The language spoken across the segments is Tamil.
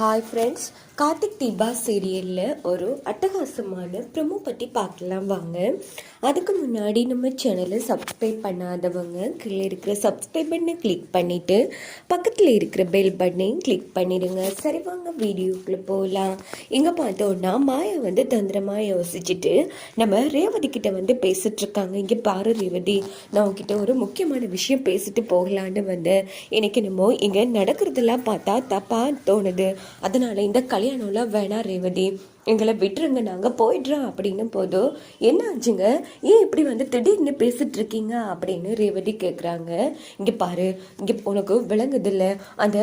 ஹாய் ஃப்ரெண்ட்ஸ் கார்த்திக் தீபா சீரியலில் ஒரு அட்டகாசமான ப்ரொமோ பற்றி பார்க்கலாம் வாங்க. அதுக்கு முன்னாடி நம்ம சேனலை சப்ஸ்கிரைப் பண்ணாதவங்க கீழே இருக்கிற சப்ஸ்கிரைப் பண்ணை கிளிக் பண்ணிவிட்டு பக்கத்தில் இருக்கிற பெல் பட்டனையும் கிளிக் பண்ணிடுங்க. சரி வாங்க வீடியோக்குள்ளே போகலாம் இங்கே பார்த்தோன்னா மாயா வந்து தந்திரமாக யோசிச்சுட்டு நம்ம ரேவதி கிட்ட வந்து பேசிகிட்ருக்காங்க இங்கே பாரு ரேவதி நான் உங்ககிட்ட ஒரு முக்கியமான விஷயம் பேசிட்டு போகலான்னு வந்தேன். எனக்கு என்னமோ இங்கே நடக்கிறதெல்லாம் பார்த்தா தப்பாக தோணுது. அதனால இந்த கல்யாணம்லாம் வேணாம் ரேவதி. எங்களை விட்டுருங்க நாங்கள் போயிடுறோம் அப்படின்னு போதும் என்ன ஆச்சுங்க? ஏன் இப்படி வந்து திடீர்னு பேசிட்டு இருக்கீங்க அப்படின்னு ரேவதி கேட்குறாங்க இங்கே பாரு இங்கே உனக்கு விளங்குதில்ல. அந்த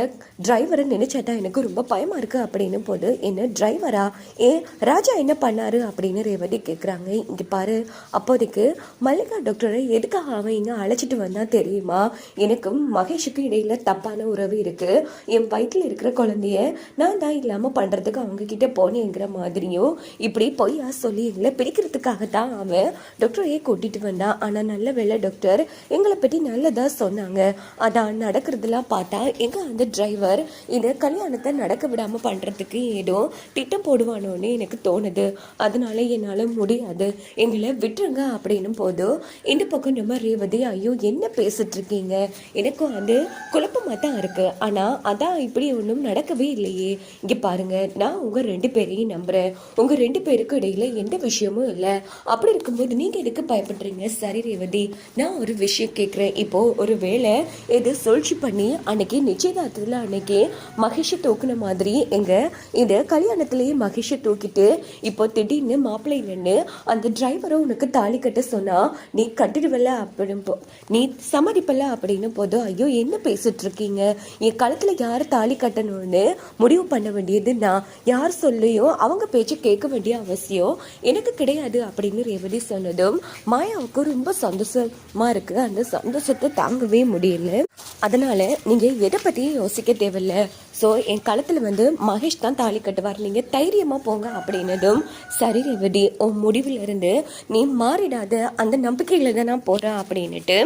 டிரைவரை நினைச்சாட்டா எனக்கு ரொம்ப பயமாக இருக்குது அப்படின்னு போது என்ன டிரைவரா ஏன் ராஜா என்ன பண்ணாரு அப்படின்னு ரேவதி கேட்குறாங்க இங்கே பாரு அப்போதைக்கு மல்லிகா டாக்டரை எதுக்காக அவன் இங்கே அழைச்சிட்டு வந்தால் தெரியுமா? எனக்கும் மகேஷுக்கும் இடையில் தப்பான உறவு இருக்குது என் வயிற்றில் இருக்கிற குழந்தைய நான் தான் இல்லாமல் பண்ணுறதுக்கு அவங்கக்கிட்ட போனேங்கிற மாதிரி மாதிரியும் இப்படி பொய்யா சொல்லி எங்களை பிரிக்கிறதுக்காக தான் அவன் டாக்டரையே கூட்டிட்டு வந்தான் ஆனால் நல்ல வேலை டாக்டர் எங்களை பற்றி நல்லதாக சொன்னாங்க. அதான் நடக்கிறதெல்லாம் பார்த்தா எங்கே அந்த டிரைவர் இந்த கல்யாணத்தை நடக்க விடாமல் பண்ணுறதுக்கு ஏதோ திட்டம் போடுவானோன்னு எனக்கு தோணுது. அதனால என்னால் முடியாது. எங்களை விட்டுருங்க அப்படின்னு போதும் இந்த பக்கம் நம்ம ரேவதி ஐயோ என்ன பேசிட்டு இருக்கீங்க? எனக்கும் அது குழப்பமாக தான் இருக்குது ஆனால் அதான் இப்படி ஒன்றும் நடக்கவே இல்லையே. இங்கே பாருங்கள் நான் உங்கள் ரெண்டு பேரையும் நம்புகிறேன் உங்கள் ரெண்டு பேருக்கு இடையில எந்த விஷயமும் இல்லை. அப்படி இருக்கும்போது நீங்கள் எதுக்கு பயப்படுறீங்க? சரி ரேவதி நான் ஒரு விஷயம் கேட்குறேன் இப்போ ஒரு வேளை இது சூழ்ச்சி பண்ணி அன்னைக்கு நிச்சயதார்த்தத்தில் அன்னைக்கு மகேஷை தூக்குன மாதிரி எங்க இந்த கல்யாணத்துலேயே மகேஷை தூக்கிட்டு இப்போ திடீர்னு மாப்பிள்ளை நின்று அந்த டிரைவரை உனக்கு தாலி கட்ட சொன்னா நீ கட்டிடுவல அப்படின்னு போ- நீ சம்மதிப்பல அப்படின்னு போதும் ஐயோ என்ன பேசிட்டு இருக்கீங்க? என் களத்தில் யார் தாலி கட்டணும்னு முடிவு பண்ண வேண்டியது நான் யார் சொல்லியோ அவங்க பேச்சு கேட்க வேண்டிய அவசியம் எனக்கு கிடையாது அப்படின்னு ரேவதி சொன்னதும் மாயாவுக்கு ரொம்ப சந்தோஷமா இருக்கு. அந்த சந்தோஷத்தை தாங்கவே முடியல. அதனால நீங்க எதை பத்தியும் யோசிக்க தேவையில்ல. ஸோ என் கழுத்தில் வந்து மகேஷ் தான் தாலி கட்டுவார். நீங்கள் தைரியமாக போங்க அப்படின்னதும் சரி ரேவதி உன் முடிவில் இருந்து நீ மாறிடாத. அந்த நம்பிக்கையில் தான் நான் போகிறேன் அப்படின்னுட்டு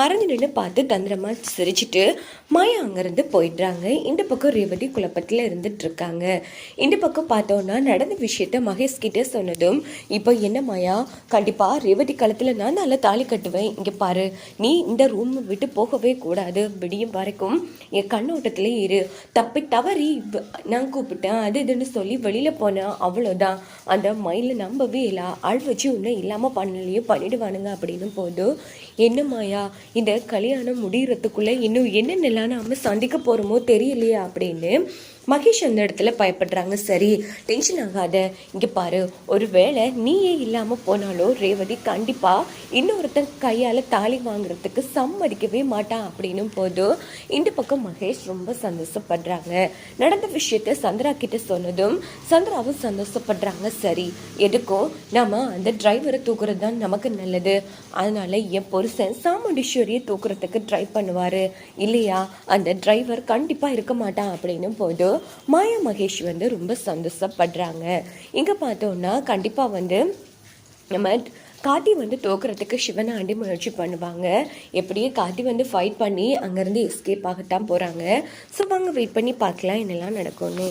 மறந்து நின்று பார்த்து தந்திரமாக சிரிச்சிட்டு மாயா அங்கேருந்து போயிடுறாங்க. இந்த பக்கம் ரேவதி குழப்பத்தில் இருந்துட்டு இருக்காங்க இந்த பக்கம் பார்த்தோன்னா நடந்த விஷயத்த மகேஷ் கிட்டே சொன்னதும் இப்போ என்ன மாயா? கண்டிப்பாக ரேவதி களத்தில் நான் நல்லா தாலி கட்டுவேன். இங்கே பாரு நீ இந்த ரூம் விட்டு போகவே கூடாது. விடியும் வரைக்கும் என் கண்ணோட்டத்திலே இரு. தப்பு தவறி நான் கூப்பிட்டேன் அது இதுன்னு சொல்லி வெளியில் போனேன் அவ்வளோதான் அந்த மயில நம்பவே இல்லை. ஆள் வச்சு ஒன்றும் இல்லாமல் பண்ணலையோ பண்ணிடுவானுங்க அப்படின்னு போது என்ன மாயா இந்த கல்யாணம் முடியறதுக்குள்ளே இன்னும் என்னென்னலாம் நாம சந்திக்க போகிறோமோ தெரியலையா அப்படின்னு மகேஷ் அந்த இடத்துல பயப்படுறாங்க. சரி டென்ஷன் ஆகாத. இங்கே பாரு ஒரு வேளை நீயே இல்லாமல் போனாலோ ரேவதி கண்டிப்பாக இன்னொருத்தன் கையால் தாலி வாங்குறதுக்கு சம்மதிக்கவே மாட்டான் அப்படின்னும் போது இந்த பக்கம் மகேஷ் ரொம்ப சந்தோஷப்படுறாங்க. நடந்த விஷயத்த சந்திரா கிட்ட சொன்னதும் சந்திராவும் சந்தோஷப்படுறாங்க. சரி எதுக்கும் நம்ம அந்த டிரைவரை தூக்குறது தான் நமக்கு நல்லது. அதனால என் புருஷன் சாமுண்டீஸ்வரியை தூக்குறதுக்கு ட்ரை பண்ணுவார். இல்லையா? அந்த டிரைவர் கண்டிப்பாக இருக்க மாட்டான் அப்படின்னு போது மாயா மகேஷ் வந்து ரொம்ப சந்தோஷப்படுறாங்க. இங்க பார்த்தோன்னா கண்டிப்பாக வந்து நம்ம காட்டி வந்து தோக்குறதுக்கு சிவனாண்டி முயற்சி பண்ணுவாங்க. எப்படியே காட்டி வந்து ஃபைட் பண்ணி அங்கேருந்து எஸ்கேப் ஆகத்தான் போகிறாங்க ஸோ வாங்க வெயிட் பண்ணி பார்க்கலாம் என்னெல்லாம் நடக்கும்னு.